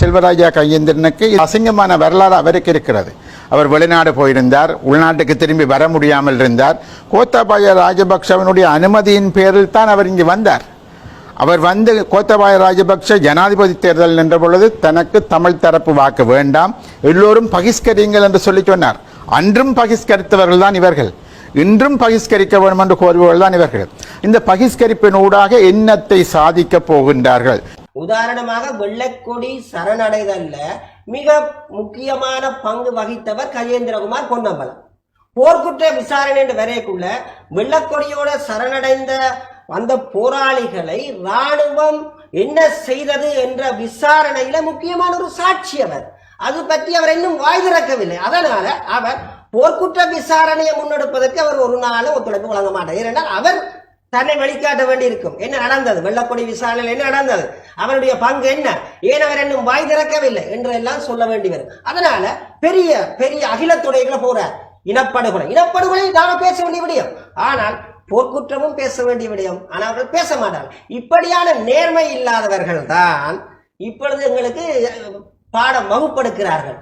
செல்வராஜா கையேந்திரனுக்கு அசிங்கமான வரலாறு அவருக்கு இருக்கிறது. அவர் வெளிநாடு போயிருந்தார் உள்நாட்டுக்கு திரும்பி வர முடியாமல் இருந்தார். கோத்தாபாய ராஜபக்சவனுடைய அனுமதியின் பேரில் தான் அவர் இங்கு வந்தார். அவர் வந்து கோத்தபாய ராஜபக்ஷ ஜனாதிபதி தேர்தல் நின்ற பொழுது தனக்கு தமிழ் தரப்பு வாக்கு வேண்டாம் எல்லோரும் பகிஷ்கரியுங்கள் என்று சொல்லி சொன்னார். அன்றும் பகிஷ்கரித்தவர்கள் தான் இவர்கள். இன்றும் பகிஷ்கரிக்க வேண்டும் என்று கோருபவர்கள் தான் இவர்கள். இந்த பகிஷ்கரிப்பின் ஊடாக என்னத்தை சாதிக்கப் போகின்றார்கள். உதாரணமாக வெள்ளக்கொடி சரணடைதல்ல மிக முக்கியமான பங்கு வகித்தவர் கஜேந்திரகுமார் பொன்னம்பலம். போர்க்குற்ற விசாரணை என்று வரையக்குள்ள வெள்ளக்கொடியோட சரணடைந்த அந்த போராளிகளை ராணுவம் என்ன செய்தது என்ற விசாரணையில முக்கியமான ஒரு சாட்சி அவர். அது பற்றி அவர் இன்னும் வாய் திறக்கவில்லை. அதனால அவர் போர்க்குற்ற விசாரணையை முன்னெடுப்பதற்கு அவர் ஒரு நாளும் ஒத்துழைப்பு வழங்க மாட்டார். ஏனென்றால் அவர் தன்னை வெளிக்காட்ட வேண்டியிருக்கும். என்ன நடந்தது? வெள்ளக்கொடி விசாரணையில் என்ன நடந்தது? அவருடைய பங்கு என்ன? ஏன் அவர் இன்னும் வாய் திறக்கவில்லை என்றெல்லாம் சொல்ல வேண்டி வரும். அதனால பெரிய பெரிய அகிலத்துறைகளை போறார் இனப்படுகொலை. இனப்படுகொலை நாம பேச வேண்டிய விடயம். ஆனால் போர்க்குற்றமும் பேச வேண்டிய விடயம். ஆனால் அவர்கள் பேச மாட்டார்கள். இப்படியான நேர்மை இல்லாதவர்கள் தான் இப்பொழுது எங்களுக்கு பாடம் வகுப்படுக்கிறார்கள்.